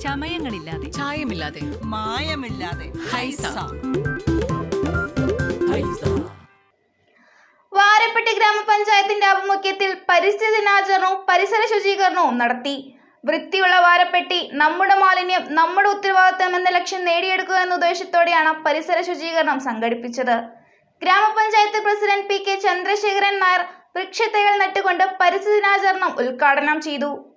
ചമയങ്ങളില്ലാതെ. ചായമില്ലാതെ. മായമില്ലാതെ. ഹൈസ. വാരപ്പെട്ടി ഗ്രാമപഞ്ചായത്തിന്റെ ആഭിമുഖ്യത്തിൽ പരിസ്ഥിതി ദിനാചരണവും പരിസര ശുചീകരണവും നടത്തി. വൃത്തിയുള്ള വാരപ്പെട്ടി നമ്മുടെ മാലിന്യം നമ്മുടെ ഉത്തരവാദിത്തം എന്ന ലക്ഷ്യം നേടിയെടുക്കുക എന്ന ഉദ്ദേശത്തോടെയാണ് പരിസര ശുചീകരണം സംഘടിപ്പിച്ചത്. ഗ്രാമപഞ്ചായത്ത് president P K Chandrasekharan Nair വൃക്ഷത്തൈകൾ നട്ടുകൊണ്ട് പരിസ്ഥിതി ദിനാചരണം ഉദ്ഘാടനം ചെയ്തു.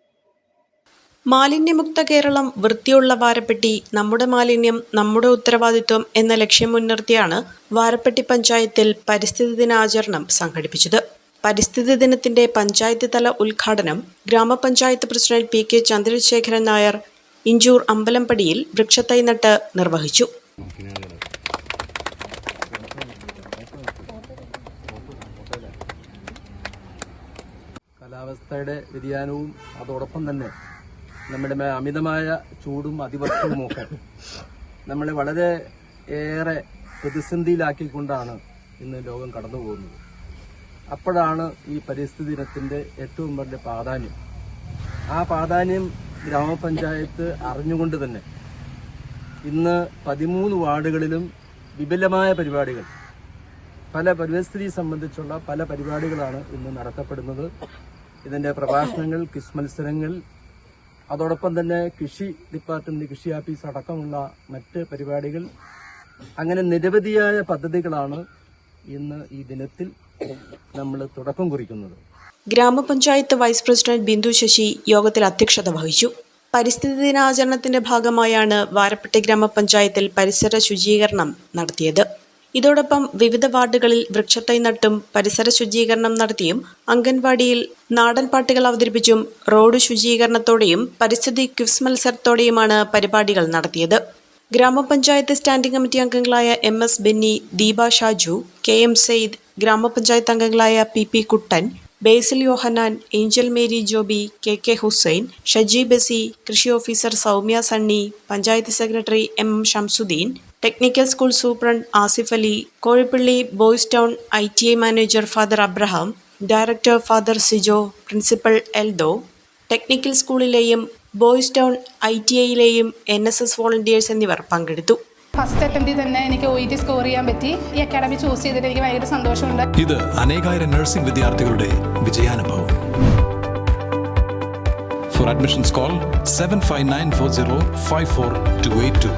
മാലിന്യമുക്ത കേരളം വൃത്തിയുള്ള വാരപ്പെട്ടി നമ്മുടെ മാലിന്യം നമ്മുടെ ഉത്തരവാദിത്വം എന്ന ലക്ഷ്യം മുൻനിർത്തിയാണ് വാരപ്പെട്ടി പഞ്ചായത്തിൽ പരിസ്ഥിതി ദിനാചരണം സംഘടിപ്പിച്ചത്. പരിസ്ഥിതി ദിനത്തിന്റെ പഞ്ചായത്ത് തല ഉദ്ഘാടനം ഗ്രാമപഞ്ചായത്ത് president P K Chandrasekharan Nair Inchoor അമ്പലംപടിയിൽ വൃക്ഷത്തൈ നട്ട് നിർവഹിച്ചു. കാലാവസ്ഥയുടെ വ്യതിയാനവും അതോടൊപ്പം തന്നെ നമ്മുടെ അമിതമായ ചൂടും അതിവർഷവുമൊക്കെ നമ്മളെ വളരെ ഏറെ പ്രതിസന്ധിയിലാക്കിക്കൊണ്ടാണ് ഇന്ന് ലോകം കടന്നു പോകുന്നത് അപ്പോഴാണ് ഈ പരിസ്ഥിതി ദിനത്തിന്റെ ഏറ്റവും വലിയ പ്രാധാന്യം. ആ പ്രാധാന്യം ഗ്രാമപഞ്ചായത്ത് അറിഞ്ഞുകൊണ്ട് തന്നെ ഇന്ന് പതിമൂന്ന് വാർഡുകളിലും വിപുലമായ പരിപാടികൾ പല പരിസ്ഥിതി സംബന്ധിച്ചുള്ള പല പരിപാടികളാണ് ഇന്ന് നടത്തപ്പെടുന്നത്. ഇതിന്റെ പ്രഭാഷണങ്ങൾ ക്വിസ് മത്സരങ്ങൾ അതോടൊപ്പം തന്നെ കൃഷി ഡിപ്പാർട്ട്മെന്റ് കൃഷി ഓഫീസ് അടക്കമുള്ള മറ്റ് പരിപാടികൾ. അങ്ങനെ നിരവധിയായ പദ്ധതികളാണ് ഇന്ന് ഈ ദിനത്തിൽ നമ്മൾ തുടക്കം കുറിക്കുന്നത്. ഗ്രാമപഞ്ചായത്ത് വൈസ് പ്രസിഡന്റ് ബിന്ദു ശശി യോഗത്തിൽ അധ്യക്ഷത വഹിച്ചു. പരിസ്ഥിതി ദിനാചരണത്തിന്റെ ഭാഗമായാണ് വാരപ്പെട്ടി ഗ്രാമപഞ്ചായത്തിൽ പരിസര ശുചീകരണം നടത്തിയത്. ഇതോടൊപ്പം വിവിധ വാർഡുകളിൽ വൃക്ഷത്തൈ നട്ടും പരിസര ശുചീകരണം നടത്തിയും അംഗൻവാടിയിൽ നാടൻ പാട്ടുകൾ അവതരിപ്പിച്ചും റോഡ് ശുചീകരണത്തോടെയും പരിസ്ഥിതി ക്വിസ് മത്സരത്തോടെയുമാണ് പരിപാടികൾ നടത്തിയത്. ഗ്രാമപഞ്ചായത്ത് സ്റ്റാൻഡിംഗ് കമ്മിറ്റി അംഗങ്ങളായ M S Benny Deepa Shaju K M Saeed ഗ്രാമപഞ്ചായത്ത് അംഗങ്ങളായ P P Kuttan Basil Yohannan Angel Mary Joby K K Hussain Shaji Basi കൃഷി officer Soumya Sunny panchayat secretary M M Shamsuddin technical school superintendent Asif Ali Kozhippalli boys town I T I manager father Abraham director father Sijo principal Eldo. Technical സ്കൂളിലെയും boys town I T ഐയിലെയും N S S volunteers എന്നിവർ പങ്കെടുത്തു. First അറ്റംപ്റ്റിൽ തന്നെ എനിക്ക് O E T score ചെയ്യാൻ പറ്റി. ഈ academy choose ചെയ്തിട്ട് എനിക്ക് ഭയങ്കര സന്തോഷമുണ്ട്. ഇത് അനേകായിരം നഴ്സിംഗ് വിദ്യാർത്ഥികളുടെ വിജയാനുഭവം. For admissions call seven five nine four zero five four two eight two